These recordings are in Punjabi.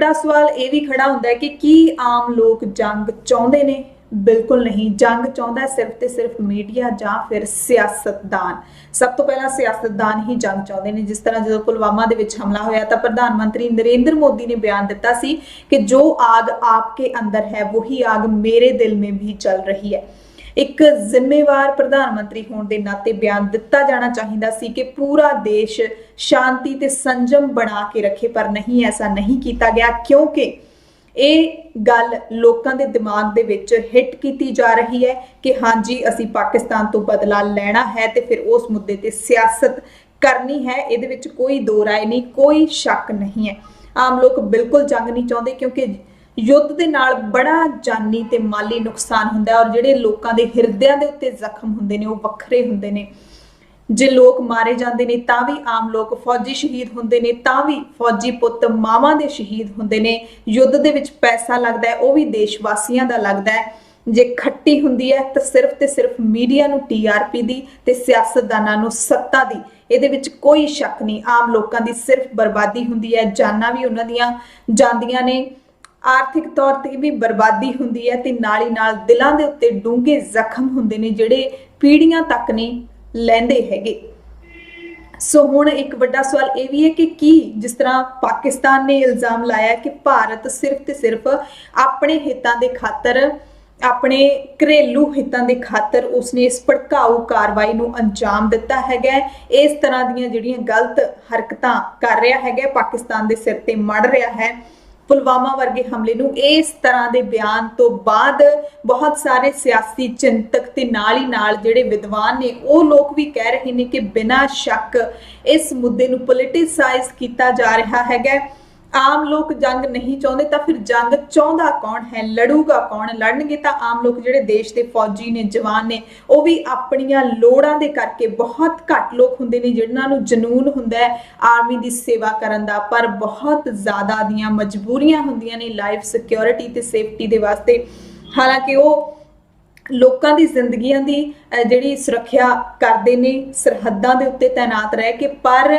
ਵੱਡਾ ਸਵਾਲ ਇਹ ਵੀ ਖੜਾ ਹੁੰਦਾ ਕਿ ਕੀ ਆਮ ਲੋਕ ਜੰਗ ਚਾਹੁੰਦੇ ਨੇ? ਬਿਲਕੁਲ ਨਹੀਂ। ਜੰਗ ਚਾਹੁੰਦਾ ਸਿਰਫ ਤੇ ਸਿਰਫ ਮੀਡੀਆ ਜਾਂ ਫਿਰ ਸਿਆਸਤਦਾਨ। ਸਭ ਤੋਂ ਪਹਿਲਾਂ ਸਿਆਸਤਦਾਨ ਹੀ ਜੰਗ ਚਾਹੁੰਦੇ ਨੇ। ਜਿਸ ਤਰ੍ਹਾਂ ਜਦੋਂ ਪੁਲਵਾਮਾ ਦੇ ਵਿੱਚ ਹਮਲਾ ਹੋਇਆ ਤਾਂ ਪ੍ਰਧਾਨ ਮੰਤਰੀ ਨਰਿੰਦਰ ਮੋਦੀ ਨੇ ਬਿਆਨ ਦਿੱਤਾ ਸੀ ਕਿ ਜੋ ਆਗ ਆਪਕੇ ਅੰਦਰ ਹੈ ਉਹੀ ਆਗ ਮੇਰੇ ਦਿਲ ਮੇਂ ਵੀ ਚੱਲ ਰਹੀ ਹੈ। ਇੱਕ ਜ਼ਿੰਮੇਵਾਰ ਪ੍ਰਧਾਨ ਮੰਤਰੀ ਹੋਣ ਦੇ ਨਾਤੇ ਬਿਆਨ ਦਿੱਤਾ ਜਾਣਾ ਚਾਹੀਦਾ ਸੀ ਕਿ ਪੂਰਾ ਦੇਸ਼ ਸ਼ਾਂਤੀ ਤੇ ਸੰਜਮ ਬਣਾ ਕੇ ਰੱਖੇ, ਪਰ ਨਹੀਂ, ਐਸਾ ਨਹੀਂ ਕੀਤਾ ਗਿਆ, ਕਿਉਂਕਿ ਇਹ ਗੱਲ ਲੋਕਾਂ ਦੇ ਦਿਮਾਗ ਦੇ ਵਿੱਚ ਹਿੱਟ ਕੀਤੀ ਜਾ ਰਹੀ ਹੈ ਕਿ ਹਾਂਜੀ, ਅਸੀਂ ਪਾਕਿਸਤਾਨ ਤੋਂ ਬਦਲਾ ਲੈਣਾ ਹੈ ਤੇ ਫਿਰ ਉਸ ਮੁੱਦੇ ਤੇ ਸਿਆਸਤ ਕਰਨੀ ਹੈ, ਇਹਦੇ ਵਿੱਚ ਕੋਈ ਦੋ ਰਾਏ ਨਹੀਂ, ਕੋਈ ਸ਼ੱਕ ਨਹੀਂ ਹੈ। ਆਮ ਲੋਕ ਬਿਲਕੁਲ ਜੰਗ ਨਹੀਂ ਚਾਹੁੰਦੇ ਕਿਉਂਕਿ ਯੁੱਧ ਦੇ ਨਾਲ ਬੜਾ ਜਾਨੀ ਤੇ ਮਾਲੀ ਨੁਕਸਾਨ ਹੁੰਦਾ ਔਰ ਜਿਹੜੇ ਲੋਕਾਂ ਦੇ ਹਿਰਦਿਆਂ ਦੇ ਉੱਤੇ ਜ਼ਖਮ ਹੁੰਦੇ ਨੇ, ਉਹ ਵੱਖਰੇ ਹੁੰਦੇ ਨੇ। ਜੇ ਲੋਕ ਮਾਰੇ ਜਾਂਦੇ ਨੇ, ਤਾਂ ਵੀ ਆਮ ਲੋਕ ਫੌਜੀ ਸ਼ਹੀਦ ਹੁੰਦੇ ਨੇ, ਤਾਂ ਵੀ ਫੌਜੀ ਪੁੱਤ ਮਾਵਾਂ ਦੇ ਸ਼ਹੀਦ ਹੁੰਦੇ ਨੇ। ਯੁੱਧ ਦੇ ਵਿੱਚ ਪੈਸਾ ਲੱਗਦਾ ਹੈ, ਉਹ ਵੀ ਦੇਸ਼ ਵਾਸੀਆਂ ਦਾ ਲੱਗਦਾ ਹੈ। ਜੇ ਖੱਟੀ ਹੁੰਦੀ ਹੈ, ਤਾਂ ਸਿਰਫ ਤੇ ਸਿਰਫ ਮੀਡੀਆ ਨੂੰ ਟੀਆਰਪੀ ਦੀ ਤੇ ਸਿਆਸਤਦਾਨਾਂ ਨੂੰ ਸੱਤਾ ਦੀ। ਇਹਦੇ ਵਿੱਚ ਕੋਈ ਸ਼ੱਕ ਨਹੀਂ, ਆਮ ਲੋਕਾਂ ਦੀ ਸਿਰਫ ਬਰਬਾਦੀ ਹੁੰਦੀ ਹੈ, ਜਾਨਾਂ ਵੀ ਉਹਨਾਂ ਦੀਆਂ ਜਾਂਦੀਆਂ ਨੇ। ਆਰਥਿਕ ਤੌਰ ਤੇ ਵੀ ਬਰਬਾਦੀ ਹੁੰਦੀ ਹੈ ਤੇ ਨਾਲ ਹੀ ਨਾਲ ਦਿਲਾਂ ਦੇ ਉੱਤੇ ਡੂੰਘੇ ਜ਼ਖਮ ਹੁੰਦੇ ਨੇ ਜਿਹੜੇ ਪੀੜ੍ਹੀਆਂ ਤੱਕ ਨੇ ਲੈਂਦੇ ਹੈਗੇ। ਸੋ ਹੁਣ ਇੱਕ ਵੱਡਾ ਸਵਾਲ ਇਹ ਵੀ ਹੈ ਕਿ ਕੀ ਜਿਸ ਤਰ੍ਹਾਂ ਪਾਕਿਸਤਾਨ ਨੇ ਇਲਜ਼ਾਮ ਲਾਇਆ ਕਿ ਭਾਰਤ ਸਿਰਫ ਤੇ ਸਿਰਫ ਆਪਣੇ ਹਿੱਤਾਂ ਦੇ ਖਾਤਰ, ਆਪਣੇ ਘਰੇਲੂ ਹਿੱਤਾਂ ਦੇ ਖਾਤਰ ਉਸਨੇ ਇਸ ਭੜਕਾਊ ਕਾਰਵਾਈ ਨੂੰ ਅੰਜਾਮ ਦਿੱਤਾ ਹੈਗਾ ਇਸ ਤਰ੍ਹਾਂ ਦੀਆਂ ਜਿਹੜੀਆਂ ਗਲਤ ਹਰਕਤਾਂ ਕਰ ਰਿਹਾ ਹੈਗਾ, ਪਾਕਿਸਤਾਨ ਦੇ ਸਿਰ ਤੇ ਮੜ ਰਿਹਾ ਹੈ। ਪੁਲਵਾਮਾ ਵਰਗੇ ਹਮਲੇ ਨੂੰ ਇਸ ਤਰ੍ਹਾਂ ਦੇ ਬਿਆਨ ਤੋਂ ਬਾਅਦ ਬਹੁਤ ਸਾਰੇ ਸਿਆਸੀ ਚਿੰਤਕ ਤੇ ਨਾਲ ਹੀ ਨਾਲ ਜਿਹੜੇ ਵਿਦਵਾਨ ਨੇ, ਉਹ ਲੋਕ ਵੀ ਕਹਿ ਰਹੇ ਨੇ ਕਿ ਬਿਨਾਂ ਸ਼ੱਕ ਇਸ ਮੁੱਦੇ ਨੂੰ ਪੋਲਿਟਿਸਾਈਜ਼ ਕੀਤਾ ਜਾ ਰਿਹਾ ਹੈਗਾ। ਆਮ ਲੋਕ ਜੰਗ ਨਹੀਂ ਚਾਹੁੰਦੇ ਤਾਂ ਫਿਰ ਜੰਗ ਚਾਹੁੰਦਾ ਕੌਣ ਹੈ? ਲੜੂਗਾ ਕੌਣ? ਲੜਨਗੇ ਤਾਂ ਆਮ ਲੋਕ ਜਿਹੜੇ ਦੇਸ਼ ਦੇ ਫੌਜੀ ਨੇ, ਜਵਾਨ ਨੇ, ਉਹ ਵੀ ਆਪਣੀਆਂ ਲੋੜਾਂ ਦੇ ਕਰਕੇ ਬਹੁਤ ਘੱਟ ਲੋਕ ਹੁੰਦੇ ਨੇ ਜਿਨ੍ਹਾਂ ਨੂੰ ਜਨੂਨ ਹੁੰਦਾ ਹੈ ਆਰਮੀ ਦੀ ਸੇਵਾ ਕਰਨ ਦਾ। ਪਰ ਬਹੁਤ ਜ਼ਿਆਦਾ ਦੀਆਂ ਮਜਬੂਰੀਆਂ ਹੁੰਦੀਆਂ ਨੇ ਲਾਈਫ ਸਿਕਿਉਰਿਟੀ ਤੇ ਸੇਫਟੀ ਦੇ ਵਾਸਤੇ। ਹਾਲਾਂਕਿ ਉਹ ਲੋਕਾਂ ਦੀ ਜ਼ਿੰਦਗੀਆਂ ਦੀ ਜਿਹੜੀ ਸੁਰੱਖਿਆ ਕਰਦੇ ਨੇ, ਸਰਹੱਦਾਂ ਦੇ ਉੱਤੇ ਤਾਇਨਾਤ ਰਹਿ ਕੇ, ਪਰ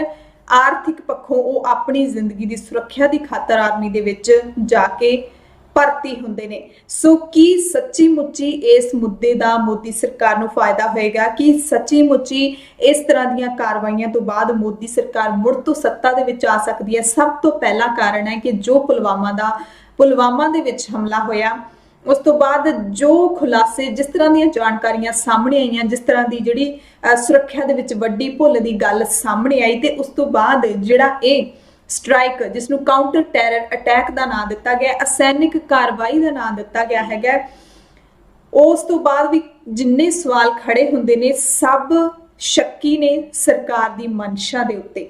ਆਰਥਿਕ ਪੱਖੋਂ ਉਹ ਆਪਣੀ ਜ਼ਿੰਦਗੀ ਦੀ ਸੁਰੱਖਿਆ ਦੀ ਖਾਤਰ ਆਰਮੀ ਦੇ ਵਿੱਚ ਜਾ ਕੇ ਭਰਤੀ ਹੁੰਦੇ ਨੇ। ਸੋ ਕੀ ਸੱਚੀ ਮੁੱਚੀ ਇਸ ਮੁੱਦੇ ਦਾ ਮੋਦੀ ਸਰਕਾਰ ਨੂੰ ਫਾਇਦਾ ਹੋਏਗਾ? ਕਿ ਸੱਚੀ ਮੁੱਚੀ ਇਸ ਤਰ੍ਹਾਂ ਦੀਆਂ ਕਾਰਵਾਈਆਂ ਤੋਂ ਬਾਅਦ ਮੋਦੀ ਸਰਕਾਰ ਮੁੜ ਤੋਂ ਸੱਤਾ ਦੇ ਵਿੱਚ ਆ ਸਕਦੀ ਹੈ? ਸਭ ਤੋਂ ਪਹਿਲਾ ਕਾਰਨ ਹੈ ਕਿ ਜੋ ਪੁਲਵਾਮਾ ਦਾ ਪੁਲਵਾਮਾ ਦੇ ਵਿੱਚ ਹਮਲਾ ਹੋਇਆ ਉਸ ਤੋਂ ਬਾਅਦ ਜੋ ਖੁਲਾਸੇ, ਜਿਸ ਤਰ੍ਹਾਂ ਦੀਆਂ ਜਾਣਕਾਰੀਆਂ ਸਾਹਮਣੇ ਆਈਆਂ, ਜਿਸ ਤਰ੍ਹਾਂ ਦੀ ਜਿਹੜੀ ਸੁਰੱਖਿਆ ਦੇ ਵਿੱਚ ਵੱਡੀ ਭੁੱਲ ਦੀ ਗੱਲ ਸਾਹਮਣੇ ਆਈ ਤੇ ਉਸ ਤੋਂ ਬਾਅਦ ਜਿਹੜਾ ਇਹ ਸਟ੍ਰਾਈਕ, ਜਿਸ ਨੂੰ ਕਾਊਂਟਰ ਟੈਰਰ ਅਟੈਕ ਦਾ ਨਾਮ ਦਿੱਤਾ ਗਿਆ, ਅਸੈਨਿਕ ਕਾਰਵਾਈ ਦਾ ਨਾਮ ਦਿੱਤਾ ਗਿਆ ਹੈਗਾ। ਉਸ ਤੋਂ ਬਾਅਦ ਵੀ ਜਿੰਨੇ ਸਵਾਲ ਖੜੇ ਹੁੰਦੇ ਨੇ, ਸਭ ਸ਼ੱਕੀ ਨੇ ਸਰਕਾਰ ਦੀ ਮਨਸ਼ਾ ਦੇ ਉੱਤੇ।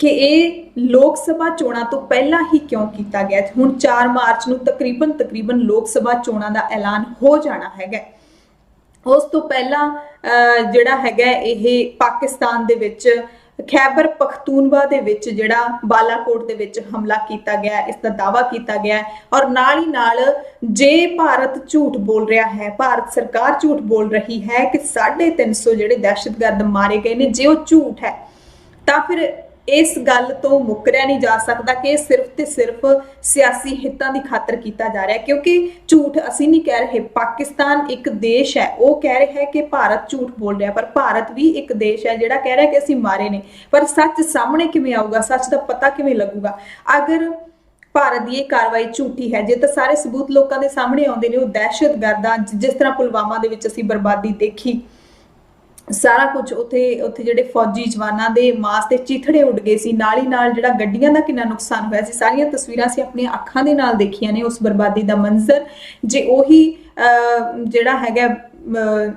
ਕਿ ਇਹ ਲੋਕ ਸਭਾ ਚੋਣਾਂ ਤੋਂ ਪਹਿਲਾਂ ਹੀ ਕਿਉਂ ਕੀਤਾ ਗਿਆ? ਹੁਣ 4 ਮਾਰਚ ਨੂੰ ਤਕਰੀਬਨ ਤਕਰੀਬਨ ਲੋਕ ਸਭਾ ਚੋਣਾਂ ਦਾ ਐਲਾਨ ਹੋ ਜਾਣਾ ਹੈਗਾ ਉਸ ਤੋਂ ਪਹਿਲਾਂ ਅਹ, ਜਿਹੜਾ ਹੈਗਾ ਇਹ ਪਾਕਿਸਤਾਨ ਦੇ ਵਿੱਚ ਖੈਬਰ ਪਖਤੂਨਵਾ ਦੇ ਵਿੱਚ ਜਿਹੜਾ ਬਾਲਾਕੋਟ ਦੇ ਵਿੱਚ ਹਮਲਾ ਕੀਤਾ ਗਿਆ ਹੈ, ਇਸ ਦਾ ਦਾਵਾ ਕੀਤਾ ਗਿਆ ਔਰ ਨਾਲ ਹੀ ਨਾਲ ਜੇ ਭਾਰਤ ਝੂਠ ਬੋਲ ਰਿਹਾ ਹੈ ਭਾਰਤ ਸਰਕਾਰ ਝੂਠ ਬੋਲ ਰਹੀ ਹੈ ਕਿ 350 ਜਿਹੜੇ ਦਹਿਸ਼ਤਗਰਦ ਮਾਰੇ ਗਏ ਨੇ ਜੇ ਉਹ ਝੂਠ ਹੈ ਤਾਂ ਫਿਰ ਇਸ ਗੱਲ ਤੋਂ ਮੁਕਰਿਆ ਨਹੀਂ ਜਾ ਸਕਦਾ ਕਿ ਇਹ ਸਿਰਫ ਤੇ ਸਿਰਫ ਸਿਆਸੀ ਹਿੱਤਾਂ ਦੀ ਖਾਤਰ ਕੀਤਾ ਜਾ ਰਿਹਾ ਕਿਉਂਕਿ ਝੂਠ ਅਸੀਂ ਨਹੀਂ ਕਹਿ ਰਹੇ। ਪਾਕਿਸਤਾਨ ਇੱਕ ਦੇਸ਼ ਹੈ। ਉਹ ਕਹਿ ਰਿਹਾ ਹੈ ਕਿ ਭਾਰਤ ਝੂਠ ਬੋਲ ਰਿਹਾ ਪਰ ਭਾਰਤ ਵੀ ਇੱਕ ਦੇਸ਼ ਹੈ ਜਿਹੜਾ ਕਹਿ ਰਿਹਾ ਕਿ ਅਸੀਂ ਮਾਰੇ ਨੇ। ਪਰ ਸੱਚ ਸਾਹਮਣੇ ਕਿਵੇਂ ਆਊਗਾ? ਸੱਚ ਦਾ ਪਤਾ ਕਿਵੇਂ ਲੱਗੂਗਾ? ਅਗਰ ਭਾਰਤ ਦੀ ਇਹ ਕਾਰਵਾਈ ਝੂਠੀ ਹੈ, ਜੇ ਤਾਂ ਸਾਰੇ ਸਬੂਤ ਲੋਕਾਂ ਦੇ ਸਾਹਮਣੇ ਆਉਂਦੇ ਨੇ, ਉਹ ਦਹਿਸ਼ਤਗਰਦਾਂ ਜਿਸ ਤਰ੍ਹਾਂ ਪੁਲਵਾਮਾ ਦੇ ਵਿੱਚ ਅਸੀਂ ਬਰਬਾਦੀ ਦੇਖੀ ਸਾਰਾ ਕੁਝ ਉੱਥੇ ਉੱਥੇ ਜਿਹੜੇ ਫੌਜੀ ਜਵਾਨਾਂ ਦੇ ਮਾਸ ਤੇ ਚੀਥੜੇ ਉੱਡ ਗਏ ਸੀ ਨਾਲ ਹੀ ਨਾਲ ਜਿਹੜਾ ਗੱਡੀਆਂ ਦਾ ਕਿੰਨਾ ਨੁਕਸਾਨ ਹੋਇਆ ਸੀ ਸਾਰੀਆਂ ਤਸਵੀਰਾਂ ਅਸੀਂ ਆਪਣੀਆਂ ਅੱਖਾਂ ਦੇ ਨਾਲ ਦੇਖੀਆਂ ਨੇ ਉਸ ਬਰਬਾਦੀ ਦਾ ਮੰਜ਼ਰ। ਜੇ ਉਹੀ ਜਿਹੜਾ ਹੈਗਾ ਅਹ,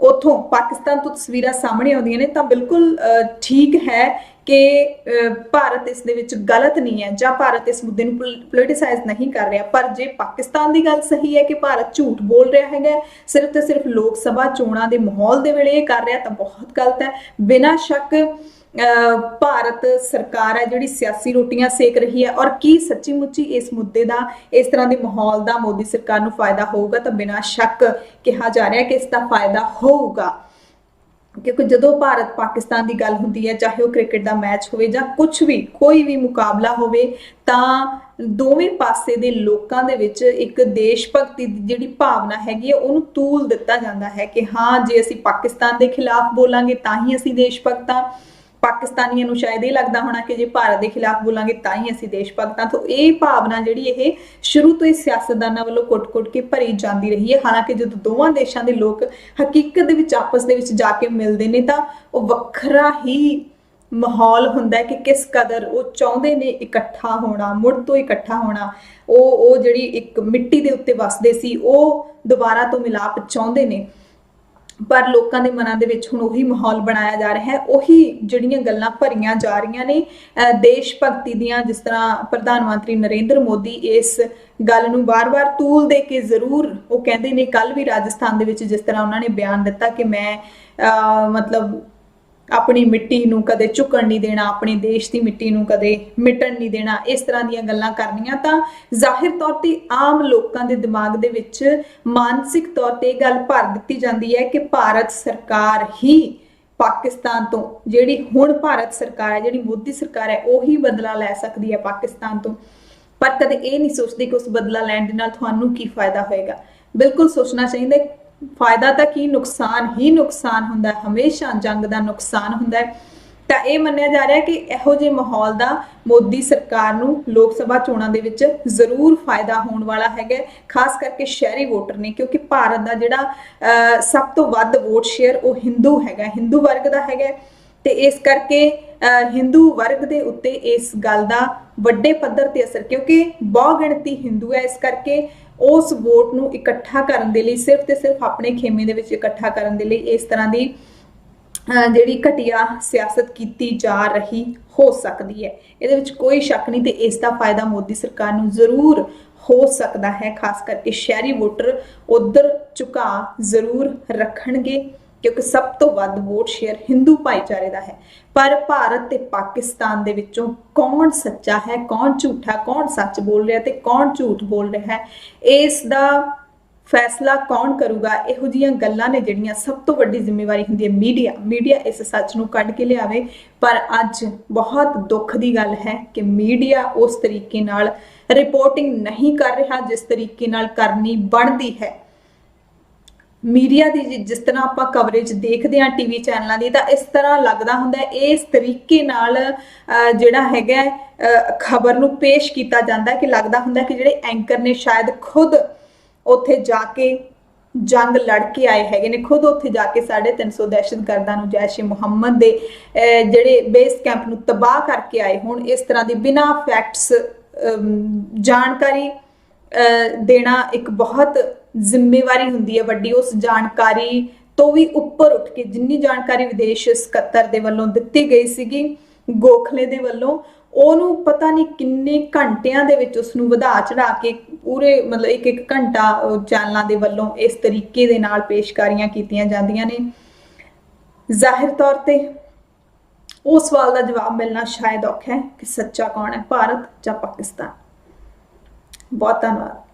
ਉਥੋਂ ਪਾਕਿਸਤਾਨ ਤੋਂ ਤਸਵੀਰਾਂ ਸਾਹਮਣੇ ਆਉਂਦੀਆਂ ਨੇ ਤਾਂ ਬਿਲਕੁਲ ਠੀਕ ਹੈ ਕਿ ਭਾਰਤ ਇਸ ਦੇ ਵਿੱਚ ਗਲਤ ਨਹੀਂ ਹੈ ਜਾਂ ਭਾਰਤ ਇਸ ਮੁੱਦੇ ਨੂੰ ਪੋਲਿਟਿਸਾਈਜ਼ ਨਹੀਂ ਕਰ ਰਿਹਾ। ਪਰ ਜੇ ਪਾਕਿਸਤਾਨ ਦੀ ਗੱਲ ਸਹੀ ਹੈ ਕਿ ਭਾਰਤ ਝੂਠ ਬੋਲ ਰਿਹਾ ਹੈਗਾ, ਸਿਰਫ ਤੇ ਸਿਰਫ ਲੋਕ ਸਭਾ ਚੋਣਾਂ ਦੇ ਮਾਹੌਲ ਦੇ ਵੇਲੇ ਇਹ ਕਰ ਰਿਹਾ ਤਾਂ ਬਹੁਤ ਗਲਤ ਹੈ। ਬਿਨਾਂ ਸ਼ੱਕ ਭਾਰਤ ਸਰਕਾਰ ਹੈ ਜਿਹੜੀ ਸਿਆਸੀ ਰੋਟੀਆਂ ਸੇਕ ਰਹੀ ਹੈ। ਔਰ ਕੀ ਸੱਚੀ ਮੁੱਚੀ ਇਸ ਮੁੱਦੇ ਦਾ, ਇਸ ਤਰ੍ਹਾਂ ਦੇ ਮਾਹੌਲ ਦਾ ਮੋਦੀ ਸਰਕਾਰ ਨੂੰ ਫਾਇਦਾ ਹੋਊਗਾ ਤਾਂ ਬਿਨਾਂ ਸ਼ੱਕ ਕਿਹਾ ਜਾ ਰਿਹਾ ਕਿ ਇਸ ਦਾ ਫਾਇਦਾ ਹੋਊਗਾ। ਕਿਉਂਕਿ ਜਦੋਂ ਭਾਰਤ ਪਾਕਿਸਤਾਨ ਦੀ ਗੱਲ ਹੁੰਦੀ ਹੈ, ਚਾਹੇ ਉਹ ਕ੍ਰਿਕਟ ਦਾ ਮੈਚ ਹੋਵੇ ਜਾਂ ਕੁਝ ਵੀ, ਕੋਈ ਵੀ ਮੁਕਾਬਲਾ ਹੋਵੇ, ਤਾਂ ਦੋਵੇਂ ਪਾਸੇ ਦੇ ਲੋਕਾਂ ਦੇ ਵਿੱਚ ਇੱਕ ਦੇਸ਼ ਭਗਤੀ ਦੀ ਜਿਹੜੀ ਭਾਵਨਾ ਹੈਗੀ ਹੈ, ਉਹਨੂੰ ਤੂਲ ਦਿੱਤਾ ਜਾਂਦਾ ਹੈ ਕਿ ਹਾਂ, ਜੇ ਅਸੀਂ ਪਾਕਿਸਤਾਨ ਦੇ ਖਿਲਾਫ ਬੋਲਾਂਗੇ, ਤਾਂ ਹੀ ਅਸੀਂ ਦੇਸ਼ ਭਗਤਾਂ ਪਾਕਿਸਤਾਨੀਆਂ ਨੂੰ ਸ਼ਾਇਦ ਇਹ ਲੱਗਦਾ ਹੋਣਾ ਕਿ ਜੇ ਭਾਰਤ ਦੇ ਖਿਲਾਫ ਬੋਲਾਂਗੇ ਤਾਂ ਹੀ ਅਸੀਂ ਦੇਸ਼ ਭਗਤ ਹਾਂ ਤਾਂ। ਇਹ ਭਾਵਨਾ ਜਿਹੜੀ ਇਹ ਸ਼ੁਰੂ ਤੋਂ ਹੀ ਸਿਆਸਤਦਾਨਾਂ ਵੱਲੋਂ ਕੁੱਟ-ਕੁੱਟ ਕੇ ਭਰੀ ਜਾਂਦੀ ਰਹੀ ਹੈ। ਹਾਲਾਂਕਿ ਜਦੋਂ ਦੋਵਾਂ ਦੇਸ਼ਾਂ ਦੇ ਲੋਕ ਹਕੀਕਤ ਦੇ ਵਿੱਚ ਆਪਸ ਦੇ ਵਿੱਚ ਜਾ ਕੇ ਮਿਲਦੇ ਨੇ ਤਾਂ ਉਹ ਵੱਖਰਾ ਹੀ ਮਾਹੌਲ ਹੁੰਦਾ ਹੈ ਕਿ ਕਿਸ ਕਦਰ ਉਹ ਚਾਹੁੰਦੇ ਨੇ ਇਕੱਠਾ ਹੋਣਾ, ਮੁੜ ਤੋਂ ਇਕੱਠਾ ਹੋਣਾ। ਉਹ ਉਹ ਜਿਹੜੀ ਇੱਕ ਮਿੱਟੀ ਦੇ ਉੱਤੇ ਵਸਦੇ ਸੀ, ਉਹ ਦੁਬਾਰਾ ਤੋਂ ਮਿਲਾਪ ਚਾਹੁੰਦੇ ਨੇ। ਪਰ ਲੋਕਾਂ ਦੇ ਮਨਾਂ ਦੇ ਵਿੱਚ ਹੁਣ ਉਹੀ ਮਾਹੌਲ ਬਣਾਇਆ ਜਾ ਰਿਹਾ ਹੈ। ਉਹੀ ਜਿਹੜੀਆਂ ਗੱਲਾਂ ਭਰੀਆਂ ਜਾ ਰਹੀਆਂ ਨੇ ਦੇਸ਼ ਭਗਤੀ ਦੀਆਂ, ਜਿਸ ਤਰ੍ਹਾਂ ਪ੍ਰਧਾਨ ਮੰਤਰੀ ਨਰਿੰਦਰ ਮੋਦੀ ਇਸ ਗੱਲ ਨੂੰ ਵਾਰ-ਵਾਰ ਤੂਲ ਦੇ ਕੇ ਜ਼ਰੂਰ ਉਹ ਕਹਿੰਦੇ ਨੇ ਕੱਲ ਵੀ ਰਾਜਸਥਾਨ ਦੇ ਵਿੱਚ ਜਿਸ ਤਰ੍ਹਾਂ ਉਹਨਾਂ ਨੇ ਬਿਆਨ ਦਿੱਤਾ ਕਿ ਮੈਂ ਮਤਲਬ ਆਪਣੀ ਮਿੱਟੀ ਨੂੰ ਕਦੇ ਝੁਕਣ ਨਹੀਂ ਦੇਣਾ, ਆਪਣੇ ਦੇਸ਼ ਦੀ ਮਿੱਟੀ ਨੂੰ ਕਦੇ ਮਿਟਣ ਨਹੀਂ ਦੇਣਾ, ਇਸ ਤਰ੍ਹਾਂ ਦੀਆਂ ਗੱਲਾਂ ਕਰਨੀਆਂ ਤਾਂ ਜ਼ਾਹਿਰ ਤੌਰ ਤੇ ਆਮ ਲੋਕਾਂ ਦੇ ਦਿਮਾਗ ਦੇ ਵਿੱਚ ਮਾਨਸਿਕ ਤੌਰ ਤੇ ਗੱਲ ਭਰ ਦਿੱਤੀ ਜਾਂਦੀ ਹੈ ਕਿ ਭਾਰਤ ਸਰਕਾਰ ਹੀ ਪਾਕਿਸਤਾਨ ਤੋਂ, ਜਿਹੜੀ ਹੁਣ ਭਾਰਤ ਸਰਕਾਰ ਹੈ, ਜਿਹੜੀ ਮੋਦੀ ਸਰਕਾਰ ਹੈ, ਉਹੀ ਬਦਲਾ ਲੈ ਸਕਦੀ ਹੈ ਪਾਕਿਸਤਾਨ ਤੋਂ। ਪਰ ਕਦੇ ਇਹ ਨਹੀਂ ਸੋਚਦੇ ਕਿ ਉਸ ਬਦਲਾ ਲੈਣ ਦੇ ਨਾਲ ਤੁਹਾਨੂੰ ਕੀ ਫਾਇਦਾ ਹੋਏਗਾ। ਬਿਲਕੁਲ ਸੋਚਣਾ ਚਾਹੀਦਾ ਫਾਇਦਾ ਤਾਂ ਕੀ ਨੁਕਸਾਨ ਹੀ ਨੁਕਸਾਨ ਹੁੰਦਾ ਹੈ ਹਮੇਸ਼ਾ ਜੰਗ ਦਾ ਨੁਕਸਾਨ ਹੁੰਦਾ ਤਾਂ ਇਹ ਮੰਨਿਆ ਜਾ ਰਿਹਾ ਕਿ ਇਹੋ ਜਿਹੇ ਮਾਹੌਲ ਦਾ ਮੋਦੀ ਸਰਕਾਰ ਨੂੰ ਲੋਕ ਸਭਾ ਚੋਣਾਂ ਦੇ ਵਿੱਚ ਜ਼ਰੂਰ ਫਾਇਦਾ ਹੋਣ ਵਾਲਾ ਹੈਗਾ ਖਾਸ ਕਰਕੇ ਸ਼ਹਿਰੀ ਵੋਟਰ ਨੇ ਕਿਉਂਕਿ ਭਾਰਤ ਦਾ ਜਿਹੜਾ ਅਹ, ਸਭ ਤੋਂ ਵੱਧ ਵੋਟ ਸ਼ੇਅਰ ਉਹ ਹਿੰਦੂ ਹੈਗਾ ਹਿੰਦੂ ਵਰਗ ਦਾ ਹੈਗਾ ਤੇ ਇਸ ਕਰਕੇ ਅਹ, ਹਿੰਦੂ ਵਰਗ ਦੇ ਉੱਤੇ ਇਸ ਗੱਲ ਦਾ ਵੱਡੇ ਪੱਧਰ ਤੇ ਅਸਰ ਕਿਉਂਕਿ ਬਹੁ ਗਿਣਤੀ ਹਿੰਦੂ ਹੈ ਇਸ ਕਰਕੇ ਉਸ ਵੋਟ ਨੂੰ ਇਕੱਠਾ ਕਰਨ ਦੇ ਲਈ, ਸਿਰਫ ਤੇ ਸਿਰਫ ਆਪਣੇ ਖੇਮੇ ਦੇ ਵਿੱਚ ਇਕੱਠਾ ਕਰਨ ਦੇ ਲਈ ਇਸ ਤਰ੍ਹਾਂ ਦੀ ਅਹ ਜਿਹੜੀ ਘਟੀਆ ਸਿਆਸਤ ਕੀਤੀ ਜਾ ਰਹੀ ਹੋ ਸਕਦੀ ਹੈ। ਇਹਦੇ ਵਿੱਚ ਕੋਈ ਸ਼ੱਕ ਨਹੀਂ ਤੇ ਇਸ ਦਾ ਫਾਇਦਾ ਮੋਦੀ ਸਰਕਾਰ ਨੂੰ ਜ਼ਰੂਰ ਹੋ ਸਕਦਾ ਹੈ, ਖਾਸ ਕਰਕੇ ਸ਼ਹਿਰੀ ਵੋਟਰ ਉਧਰ ਝੁਕਾ ਜ਼ਰੂਰ ਰੱਖਣਗੇ। ਕਿਉਂਕਿ ਸਭ ਤੋਂ ਵੱਧ ਵੋਟ ਸ਼ੇਅਰ ਹਿੰਦੂ ਭਾਈਚਾਰੇ ਦਾ ਹੈ। ਪਰ ਭਾਰਤ ਤੇ ਪਾਕਿਸਤਾਨ ਦੇ ਵਿੱਚੋਂ ਕੌਣ ਸੱਚਾ ਹੈ, ਕੌਣ ਝੂਠਾ, ਕੌਣ ਸੱਚ ਬੋਲ ਰਿਹਾ ਤੇ ਕੌਣ ਝੂਠ ਬੋਲ ਰਿਹਾ ਹੈ, ਇਸ ਦਾ ਫੈਸਲਾ ਕੌਣ ਕਰੂਗਾ? ਇਹੋ ਜੀਆਂ ਗੱਲਾਂ ਨੇ ਜਿਹੜੀਆਂ ਸਭ ਤੋਂ ਵੱਡੀ ਜ਼ਿੰਮੇਵਾਰੀ ਹੁੰਦੀ ਹੈ ਮੀਡੀਆ। ਮੀਡੀਆ ਇਸ ਸੱਚ ਨੂੰ ਕੱਢ ਕੇ ਲਿਆਵੇ। ਪਰ ਅੱਜ ਬਹੁਤ ਦੁੱਖ ਦੀ ਗੱਲ ਹੈ ਕਿ ਮੀਡੀਆ ਉਸ ਤਰੀਕੇ ਨਾਲ ਰਿਪੋਰਟਿੰਗ ਨਹੀਂ ਕਰ ਰਿਹਾ ਜਿਸ ਤਰੀਕੇ ਨਾਲ ਕਰਨੀ ਬਣਦੀ ਹੈ। ਮੀਡੀਆ ਦੀ ਜਿ- ਜਿਸ ਤਰ੍ਹਾਂ ਆਪਾਂ ਕਵਰੇਜ ਦੇਖਦੇ ਹਾਂ ਟੀਵੀ ਚੈਨਲਾਂ ਦੀ, ਤਾਂ ਇਸ ਤਰ੍ਹਾਂ ਲੱਗਦਾ ਹੁੰਦਾ ਇਸ ਤਰੀਕੇ ਨਾਲ ਜਿਹੜਾ ਹੈਗਾ ਖਬਰ ਨੂੰ ਪੇਸ਼ ਕੀਤਾ ਜਾਂਦਾ ਕਿ ਲੱਗਦਾ ਹੁੰਦਾ ਕਿ ਜਿਹੜੇ ਐਂਕਰ ਨੇ ਸ਼ਾਇਦ ਖੁਦ ਉੱਥੇ ਜਾ ਕੇ ਜੰਗ ਲੜ ਕੇ ਆਏ ਹੈਗੇ ਨੇ, ਖੁਦ ਉੱਥੇ ਜਾ ਕੇ 350 ਦਹਿਸ਼ਤਗਰਦਾਂ ਨੂੰ ਜੈਸ਼-ਏ ਮੁਹੰਮਦ ਦੇ ਜਿਹੜੇ ਬੇਸ ਕੈਂਪ ਨੂੰ ਤਬਾਹ ਕਰਕੇ ਆਏ ਹੁਣ, ਇਸ ਤਰ੍ਹਾਂ ਦੀ ਬਿਨਾਂ ਫੈਕਟਸ ਜਾਣਕਾਰੀ ਦੇਣਾ ਇੱਕ ਬਹੁਤ ਜ਼ਿੰਮੇਵਾਰੀ ਹੁੰਦੀ ਹੈ ਵੱਡੀ, ਉਸ ਜਾਣਕਾਰੀ ਤੋਂ ਵੀ ਉੱਪਰ ਉੱਠ ਕੇ, ਜਿੰਨੀ ਜਾਣਕਾਰੀ ਵਿਦੇਸ਼ ਸਕੱਤਰ ਦੇ ਵੱਲੋਂ ਦਿੱਤੀ ਗਈ ਸੀਗੀ, ਗੋਖਲੇ ਦੇ ਵੱਲੋਂ, ਉਹਨੂੰ ਪਤਾ ਨਹੀਂ ਕਿੰਨੇ ਘੰਟਿਆਂ ਦੇ ਵਿੱਚ ਉਸ ਨੂੰ ਵਧਾ ਚੜਾ ਕੇ ਪੂਰੇ ਮਤਲਬ ਇੱਕ ਇੱਕ ਘੰਟਾ ਚੈਨਲਾਂ ਦੇ ਵੱਲੋਂ ਇਸ ਤਰੀਕੇ ਦੇ ਨਾਲ ਪੇਸ਼ਕਾਰੀਆਂ ਕੀਤੀਆਂ ਜਾਂਦੀਆਂ ਨੇ। ਜ਼ਾਹਿਰ ਤੌਰ ਤੇ ਉਸ ਸਵਾਲ ਦਾ ਜਵਾਬ ਮਿਲਣਾ ਸ਼ਾਇਦ ਔਖਾ ਹੈ ਕਿ ਸੱਚਾ ਕੌਣ ਹੈ, ਭਾਰਤ ਜਾਂ ਪਾਕਿਸਤਾਨ? ਬਹੁਤ ਧੰਨਵਾਦ।